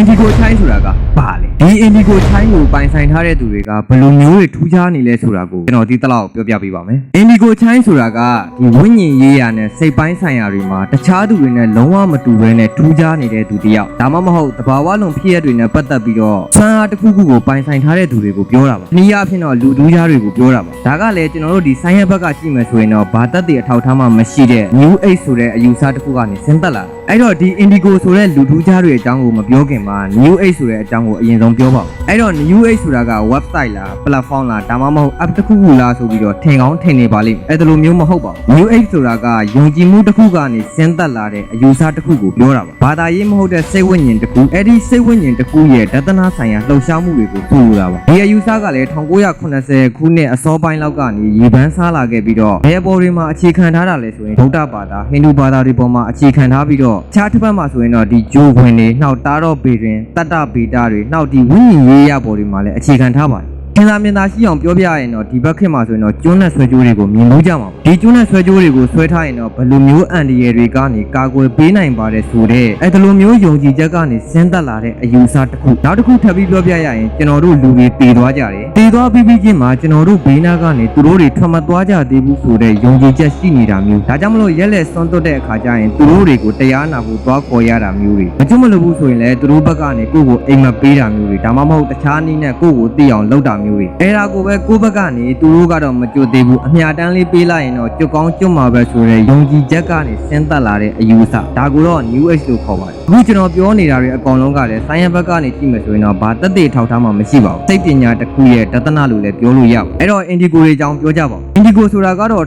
Indigo Chine ဆိုတာကဘာလဲဒီ Indigo Chine ကိုပိုင်ဆိုင်ထားတဲ့သူတွေကဘယ်လိုမျိုးတွေထူးခြားနေလဲဆိုတာကိုကျွန်တော်ဒီတစ်လောက်ပြောပြပေးပါမယ် Indigo Chine ဆိုတာကဒီဝိညာဉ်ရေးရာနဲ့စိတ်ပိုင်းဆိုင်ရာတွေမှာတခြားသူတွေနဲ့လုံးဝမတူဘဲနဲ့ထူးခြားနေတဲ့သူတစ်ယောက်ဒါမှမဟုတ်တဘာဝလုံးဖြစ်ရက်တွေနဲ့ပတ်သက်ပြီးတော့ဆွမ်းအားတစ်ခုခုကိုပိုင်ဆိုင်ထားတဲ့သူတွေကိုပြောတာပါ။နည်းအားဖြင့်တော့လူဒူးကြားတွေကိုပြောတာပါ။ဒါကလည်းကျွန်တော်တို့ဒီဆိုင်းရဲ့ဘက်ကကြည့်မယ်ဆိုရင်တော့ဘာသက်တည်အထောက်ထားမှမရှိတဲ့ New Age ဆိုတဲ့အယူဆတစ်ခုကနေဆင်းသက်လာတယ်။ အဲ့တော့ဒီ Indigo ဆိုတဲ့လူဒူးကြားတွေအကြောင်းကိုမပြောခင်မှာ New Age ဆိုတဲ့အကြောင်းကိုအရင်ဆုံးပြောပါဦး။အဲ့တော့ New Age ဆိုတာက website လား platform လားဒါမှမဟုတ် app တစ်ခုခုလားဆိုပြီးတော့ထင်ကောင်းထင်နေပါလိမ့်မယ်။အဲ့ဒါလိုမျိုးမဟုတ်ပါဘူး။ New Age ဆိုတာကယုံကြည်မှုတစ်ခုကနေဆင်းသက်လာတဲ့အယူဆတစ်ခုကိုပြောတာပါ။ဘာသာရေးမဟုတ်တဲ့စိတ်ဝိညာဉ်တစ်ခုအဲ့ဒီစိတ်ဝိညာဉ်တစ်ခုရဲ့ဒသနာဆိုင်ရာလှုပ်ရှားမှုတွေကိုပူတာပါ။ဒီအယူဆကလည်း1980ခုနှစ်အစောပိုင်းလောက်ကနေရေပန်းစားလာခဲ့ပြီးတော့ဘယ်ပေါ်တွေမှာအခြေခံထားတာလဲဆိုရင်ဗုဒ္ဓဘာသာဟိန္ဒူဘာသာတွေပေါ်မှာအခြေခံထားပြီးတော့ခြားတစ်ဖက်မှာဆိုရင်တော့ဒီဂျိုးခွင်တွေနှောက်တားတော့ပေတွင်တတ္တဗေဒတွေနှောက်ဒီဝိညာဉ်ရေးရပေါ်တွေမှာလည်းအခြေခံထားပါတယ်ထ င်သာမြင်သာရှိအောင်ပြောပြရရင်တော့ဒီဘက်ခေတ်မှာဆိုရင်တော့ကျွန်းနဲ့ဆွဲကြိုးတွေကိုမြင်လို့ကြမှာပါဒီကျွန်းနဲ့ဆွဲကြိုးတွေကိုဆွဲထားရင်တော့ဘယ်လိုမျိုးအန်ဒီရယ်တွေကနေကာကွယ်ပေးနိုင်ပါတယ်ဆိုတော့အဲ့ဒီလိုမျိုးယုံကြည်ချက်ကနေဆင်းသက်လာတဲ့အယူဆတစ်ခုနောက်တစ်ခုထပ်ပြီးပြောပြရရင်ကျွန်တော်တို့လူတွေတည်သွားကြတယ်တည်သွားပြီးပြီးချင်းမှာကျွန်တော်တို့ဘေးနားကနေသူတို့တွေထွက်မသွားကြသေးဘူးဆိုတဲ့ယုံကြည်ချက်ရှိနေတာမျိုးဒါကြောင့်မလို့ရက်လက်စွန့်သွတ်တဲ့အခါကျရင်သူတို့တွေကိုတရားနာဖို့သွားခေါ်ရတာမျိုးတွေမကျွတ်မလို့ဘူးဆိုရင်လည်းသူတို့ဘက်ကနေကိုယ့်ကိုအိမ်မက်ပေးတာမျိုးတွေဒါမှမဟုတ်တခြားနည်းနဲ့ကိုယ့်ကိုသိအောင်လုပ်တာမျိုးတွေအဲ့ဒါကိုပဲကိုယ့်ဘက်ကနေသူတို့ကတော့မကြွသေးဘူးအမြတမ်းလေးပေးလိုက်ရင်တော့ကြွကောင်းကြွမှာပဲဆိုတဲ့ယုံကြည်ချက်ကနေဆင်းသက်လာတဲ့အယူဆဒါကိုတော့ new age လို့ခေါ်ပါတယ်အခုကျွန်တော်ပြောနေတာတွေအကောင်လုံးကလည်း science ဘက်ကနေကြည့်မယ်ဆိုရင်တော့ဘာသက်သေထောက်ထားမှမရှိပါဘူးစိတ်ပညာတစ်ခုရဲ့ဒသနာလို့လည်းပြောလို့ရပါတယ်အဲ့တော့ indigo တွေအကြောင်းပြောကြပါဦး indigo ဆိုတာကတော့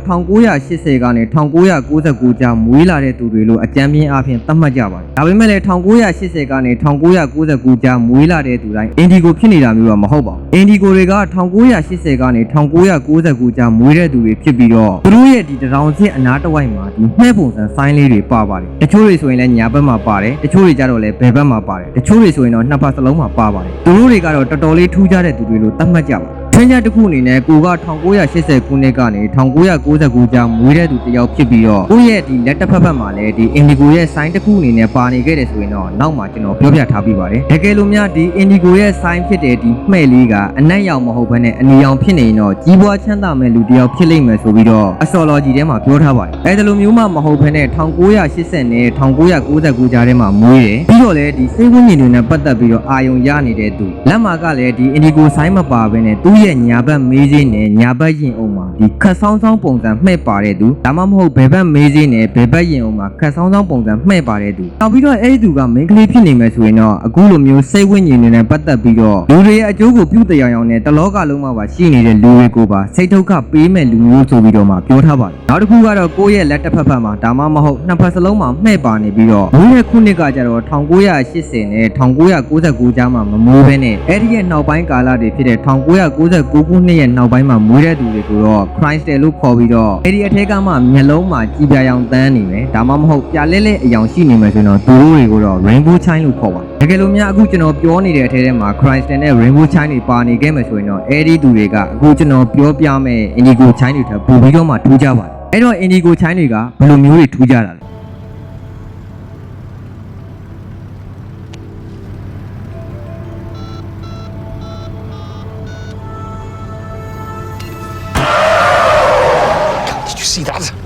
1980ကနေ1999ကြားမွေးလာတဲ့သူတွေလို့အကြမ်းပြင်းအားဖြင့်သတ်မှတ်ကြပါတယ်ဒါပေမဲ့လည်း1980ကနေ1999ကြားမွေးလာတဲ့သူတိုင်း indigo ဖြစ်နေတာမျိုးတော့မဟုတ်ပါဘူး indigo တွေက1980ကနေ1999ကြားမွေးတဲ့သူတွေဖြစ်ပြီးတော့သူတို့ရဲ့ဒီတရောင်စစ်အနားတစ်ဝိုက်မှာဒီမှဲ့ပုံစံဆိုင်းလေးတွေပါပါတယ်တချို့တွေဆိုရင်လည်းညာဘက်မှာပါတယ်တချို့တွေကြတော့လည်းဘယ်ဘက်မှာပါတယ်တချို့တွေဆိုရင်တော့နှစ်ဖက်စလုံးမှာပါပါတယ်သူတို့တွေကတော့တော်တော်လေးထူးခြားတဲ့သူတွေလို့သတ်မှတ်ကြပါတယ် ထင်းကြတစ်ခုအနေနဲ့ကိုက1980ခုနှစ်ကနေ1999ကြားမွေးတဲ့သူတစ်ယောက်ဖြစ်ပြီးတော့ကိုယ့်ရဲ့ဒီလက်တစ်ဖက်ဖက်မှာလည်းဒီ Indigo ရဲ့ sign တစ်ခုအနေနဲ့ပါနေခဲ့တယ်ဆိုရင်တော့နောက်မှကျွန်တော်ပြောပြထားပြီးပါတယ်တကယ်လို့များဒီ Indigo ရဲ့ sign ဖြစ်တဲ့ဒီမှဲ့လေးကအနက်ရောင်မဟုတ်ဘဲနဲ့အနီရောင်ဖြစ်နေရင်တော့ကြီးပွားချမ်းသာမဲ့လူတစ်ယောက်ဖြစ်လိမ့်မယ်ဆိုပြီးတော့ astrology ထဲမှာပြောထားပါတယ်အဲဒါလိုမျိုးမှမဟုတ်ဘဲနဲ့1980နဲ့1999ကြားထဲမှာမွေးတယ်ပြီးတော့လည်းဒီစိတ်ဝိညာဉ်တွေနဲ့ပတ်သက်ပြီးတော့အာယုံရနေတဲ့သူလက်မှာကလည်းဒီ Indigo sign မပါဘဲနဲ့သူ့ရဲ့ညာဘက်မေးစေးနဲ့ညာဘက်ရင်အောင်မှာဒီခတ်ဆောင်းဆောင်းပုံစံမှဲ့ပါတဲ့သူဒါမှမဟုတ်ဘယ်ဘက်မေးစေးနဲ့ဘယ်ဘက်ရင်အောင်မှာခတ်ဆောင်းဆောင်းပုံစံမှဲ့ပါတဲ့သူနောက်ပြီးတော့အဲ့ဒီသူက main ကလေးဖြစ်နေမယ်ဆိုရင်တော့အခုလိုမျိုးစိတ်ဝိညာဉ်တွေနဲ့ပတ်သက်ပြီးတော့လူတွေရဲ့အကျိုးကိုပြုတရားအောင်နဲ့တလောကလုံးမှာပါရှိနေတဲ့လူတွေကိုပါစိတ်ဒုက္ခပေးမဲ့လူမျိုးဆိုပြီးတော့မှပြောထားပါတယ်နောက်တစ်ခုကတော့ကိုယ့်ရဲ့လက်တစ်ဖက်ဖက်မှာဒါမှမဟုတ်နှစ်ဖက်စလုံးမှာမှဲ့ပါနေပြီးတော့မွေးတဲ့ခုနှစ်ကကျတော့1980နဲ့1999ကြားမှာမမိုးဘဲနဲ့အဲ့ဒီရဲ့နောက်ပိုင်းကာလတွေဖြစ်တဲ့1999ခုနှစ်ရဲ့နောက်ပိုင်းမှာမွေးတဲ့သူတွေကိုတော့ Christ လို့ခေါ်ပြီးတော့အဲ့ဒီအထက်ကမှမျက်လုံးမှာကြည်ပြာရောင်တန်းနေမယ်ဒါမှမဟုတ်ပြလဲလဲအယောင်ရှိနေမယ်ဆိုရင်တော့သူတို့တွေကိုတော့ Rainbow Chine လို့ခေါ်ပါတယ်တကယ်လို့များအခုကျွန်တော်ပြောနေတဲ့အထက်ထဲမှာ Christ နဲ့ Rainbow Chine တွေပါနေခဲ့မယ်ဆိုရင်တော့အဲ့ဒီသူတွေကအခုကျွန်တော်ပြောပြမဲ့ Indigo Chine တွေထပ်ပို့ပြီးတော့မှထူးကြပါတယ်အဲ့တော့ Indigo Chine တွေကဘယ်လိုမျိုးတွေထူးကြတာလဲ see that?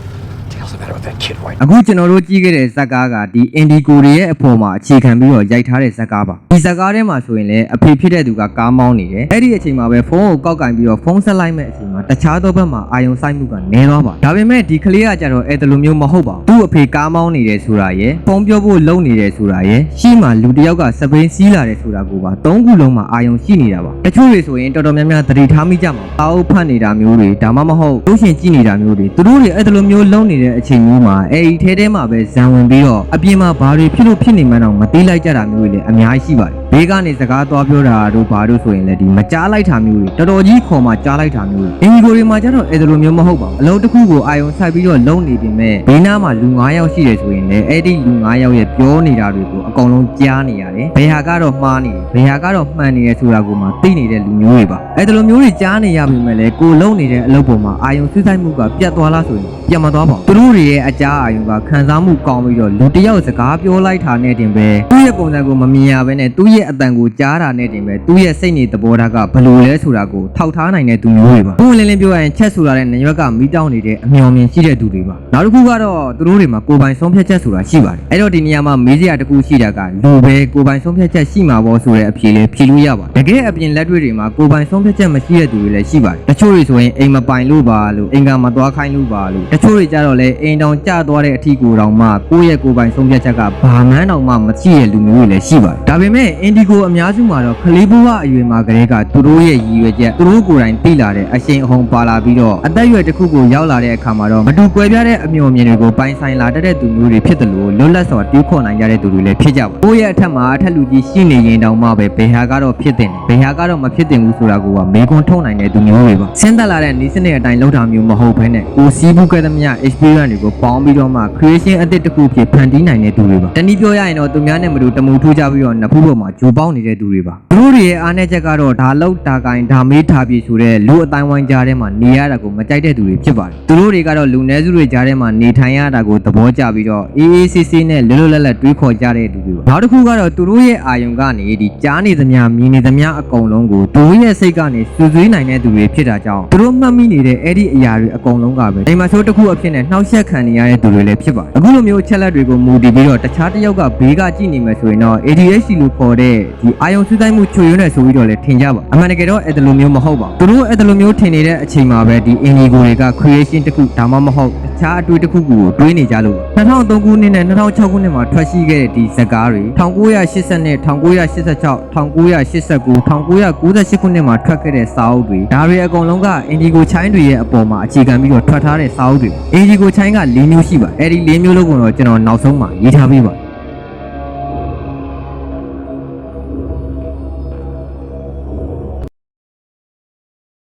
What the hell's the matter with that kid right အခုကျွန်တော်တို့ကြည့်ခဲ့တဲ့ဇက်ကားကဒီ Indigo တွေရဲ့အပေါ်မှာအခြေခံပြီးတော့ရိုက်ထားတဲ့ဇက်ကားပါဒီဇက်ကားထဲမှာဆိုရင်လည်းအဖေဖြစ်တဲ့သူကကားမောင်းနေတယ်အဲ့ဒီအချိန်မှာပဲဖုန်းကိုကောက်ကင်ပြီးတော့ဖုန်းဆက်လိုက်မဲ့အချိန်မှာတခြားသောဘက်မှာအာယုံဆိုင်မှုကနည်းသွားပါဒါပေမဲ့ဒီကလေးကကြတော့အဲ့ဒါလိုမျိုးမဟုတ်ပါဘူးသူ့အဖေကားမောင်းနေတယ်ဆိုတာရယ်ဖုန်းပြောဖို့လုံနေတယ်ဆိုတာရယ်ရှေ့မှာလူတစ်ယောက်ကစပိန်စီးလာတယ်ဆိုတာကိုပါသုံးခုလုံးမှာအာယုံရှိနေတာပါတချို့တွေဆိုရင်တော်တော်များများသတိထားမိကြမှာပါအုပ်ဖတ်နေတာမျိုးတွေဒါမှမဟုတ်လို့ရှင်ကြည့်နေတာမျိုးတွေသူတို့တွေအဲ့ဒါလိုမျိုးလုံနေတဲ့အချိန်မျိုးမှာအဲ့ဒီထဲထဲမှာပဲဇံဝင်ပြီးတော့အပြင်မှာဘာတွေဖြစ်လို့ဖြစ်နေမှန်းတော့မသိလိုက်ကြတာမျိုးတွေလည်းအများကြီးရှိပါတယ်ဘေးကနေစကားသွားပြောတာတို့ဘာတို့ဆိုရင်လည်းဒီမကြားလိုက်တာမျိုးတွေတော်တော်ကြီးခေါ်မှကြားလိုက်တာမျိုးတွေအင်ဂျီကိုတွေမှာကျတော့အဲ့ဒါလိုမျိုးမဟုတ်ပါဘူးအလုံးတစ်ခုကိုအာယုံဆိုင်ပြီးတော့လုံနေပြင်မဲ့ဘေးနားမှာလူ9ယောက်ရှိတယ်ဆိုရင်လည်းအဲ့ဒီလူ9ယောက်ရဲ့ပြောနေတာတွေကိုအကုန်လုံးကြားနေရတယ်ဘယ်ဟာကတော့မှားနေတယ်ဘယ်ဟာကတော့မှန်နေတယ်ဆိုတာကိုမှသိနေတဲ့လူမျိုးတွေပါအဲ့ဒါလိုမျိုးတွေကြားနေရပြီမဲ့လည်းကိုလုံနေတဲ့အလုပ်ပေါ်မှာအာယုံဆွဆိုင်မှုကပြတ်သွားလားဆိုရင်ပြတ်မသွားပါဘူးသူတို့တွေရဲ့အကြကြားအာယုံကခံစားမှုကောင်းပြီးတော့လူတစ်ယောက်စကားပြောလိုက်တာနဲ့တင်ပဲသူ့ရဲ့ပုံစံကိုမမြင်ရဘဲနဲ့သူ့ရဲ့အတန်ကိုကြားတာနဲ့တင်ပဲသူ့ရဲ့စိတ်နေသဘောထားကဘယ်လိုလဲဆိုတာကိုထောက်ထားနိုင်တဲ့သူမျိုးတွေပါဘုံလင်းလင်းပြောရရင်ချက်ဆိုတာတဲ့နရွက်ကမီးတောင်းနေတဲ့အမျော်မြင်ရှိတဲ့သူတွေပါနောက်တစ်ခုကတော့သူတို့တွေမှာကိုယ်ပိုင်ဆုံးဖြတ်ချက်ဆိုတာရှိပါတယ်အဲ့တော့ဒီနေရာမှာမေးစရာတစ်ခုရှိတာကလူပဲကိုယ်ပိုင်ဆုံးဖြတ်ချက်ရှိမှာပေါ့ဆိုတဲ့အဖြေလေးဖြေလို့ရပါတယ်တကယ်အပြင်လက်တွေ့တွေမှာကိုယ်ပိုင်ဆုံးဖြတ်ချက်မရှိတဲ့သူတွေလည်းရှိပါတယ်တချို့တွေဆိုရင်အိမ်မပိုင်လို့ပါလို့အိမ်ကမသွားခိုင်းလို့ပါလို့တချို့တွေကြတော့လည်းအိမ်တောင်ကျသွားတဲ့အထီကိုတောင်မှကိုယ့်ရဲ့ကိုယ်ပိုင်ဆုံးဖြတ်ချက်ကဘာမှန်းတောင်မှမရှိတဲ့လူမျိုးတွေလည်းရှိပါတယ်ဒါပေမဲ့အင်ဒီကိုအများစုမှာတော့ခလေးဘွားအရွယ်မှာကလေးကသူတို့ရဲ့ရည်ရွယ်ချက်သူတို့ကိုယ်တိုင်သိလာတဲ့အရှင်အဟုန်ပါလာပြီးတော့အသက်အရွယ်တစ်ခုကိုရောက်လာတဲ့အခါမှာတော့မတူကွဲပြားတဲ့အမျှော်မြင်တွေကိုပိုင်ဆိုင်လာတတ်တဲ့သူမျိုးတွေဖြစ်တယ်လို့လွတ်လပ်စွာတီးခေါ်နိုင်ကြတဲ့သူတွေလည်းဖြစ်ကြပါဘူးကိုယ့်ရဲ့အထက်မှာအထက်လူကြီးရှိနေရင်တောင်မှပဲဘယ်ဟာကတော့ဖြစ်တင်တယ်ဘယ်ဟာကတော့မဖြစ်တင်ဘူးဆိုတာကိုကမေခွန်းထုတ်နိုင်တဲ့သူမျိုးတွေပါဆင်းသက်လာတဲ့နီးစနစ်အတိုင်းလောက်တာမျိုးမဟုတ်ဘဲနဲ့ကိုစီးဘူးခဲ့သမျှ experience တွေကိုပေါင်းပြီးတော့မှ creation အသစ်တစ်ခုဖြစ်ဖန်တီးနိုင်တဲ့သူတွေပါတနည်းပြောရရင်တော့သူများနဲ့မတူတမူထူးကြပြီးတော့နှစ်ဖူးပေါ်မှာဂျိုပေါက်နေတဲ့သူတွေပါသူတို့တွေရဲ့အားနည်းချက်ကတော့ဒါလောက်တာကိုင်ဒါမေးထားပြီးဆိုတဲ့လူအတိုင်းဝိုင်းကြားထဲမှာနေရတာကိုမကြိုက်တဲ့သူတွေဖြစ်ပါတယ်သူတို့တွေကတော့လူနည်းစုတွေကြားထဲမှာနေထိုင်ရတာကိုသဘောကျပြီးတော့အေးအေးဆေးဆေးနဲ့လွတ်လွတ်လပ်လပ်တွေးခေါ်ကြတဲ့သူတွေပါနောက်တစ်ခုကတော့သူတို့ရဲ့အာယုံကနေဒီကြားနေသမျှမြင်နေသမျှအကုန်လုံးကိုသူတို့ရဲ့စိတ်ကနေစူးစွေးနိုင်တဲ့သူတွေဖြစ်တာကြောင့်သူတို့မှတ်မိနေတဲ့အဲ့ဒီအရာတွေအကုန်လုံးကပဲအိမ်မှာဆိုးတစ်ခုအဖြစ်နဲ့နှောက်ယှက်ခံနေရတဲ့သူတွေလည်းဖြစ်ပါတယ်အခုလိုမျိုးချက်လက်တွေကိုမူတည်ပြီးတော့တခြားတစ်ယောက်ကဘေးကကြည့်နေမယ်ဆိုရင်တော့ ADHD လို့ခေါ်တဲ့ဒီအာယုံစူးစိုက်မှုချွေရွံ့နေဆိုပြီးတော့လည်းထင်ကြပါအမှန်တကယ်တော့အဲ့ဒါလိုမျိုးမဟုတ်ပါဘူးသူတို့အဲ့ဒါလိုမျိုးထင်နေတဲ့အချိန်မှာပဲဒီ Indigo တွေက creation တစ်ခုဒါမှမဟုတ်တခြားအတွေ့တစ်ခုကိုတွေးနေကြလို့2003ခုနှစ်နဲ့2006ခုနှစ်မှာထွက်ရှိခဲ့တဲ့ဒီဇာတ်ကားတွေ1980နဲ့1986 1989 1998ခုနှစ်မှာထွက်ခဲ့တဲ့စာအုပ်တွေဒါတွေအကုန်လုံးက Indigo ချိုင်းတွေရဲ့အပေါ်မှာအခြေခံပြီးတော့ထွက်ထားတဲ့စာအုပ်တွေ Indigo ချိုင်းက၄မျိုးရှိပါအဲ့ဒီ၄မျိုးလုံးကိုတော့ကျွန်တော်နောက်ဆုံးမှာရေးထားပေးပါ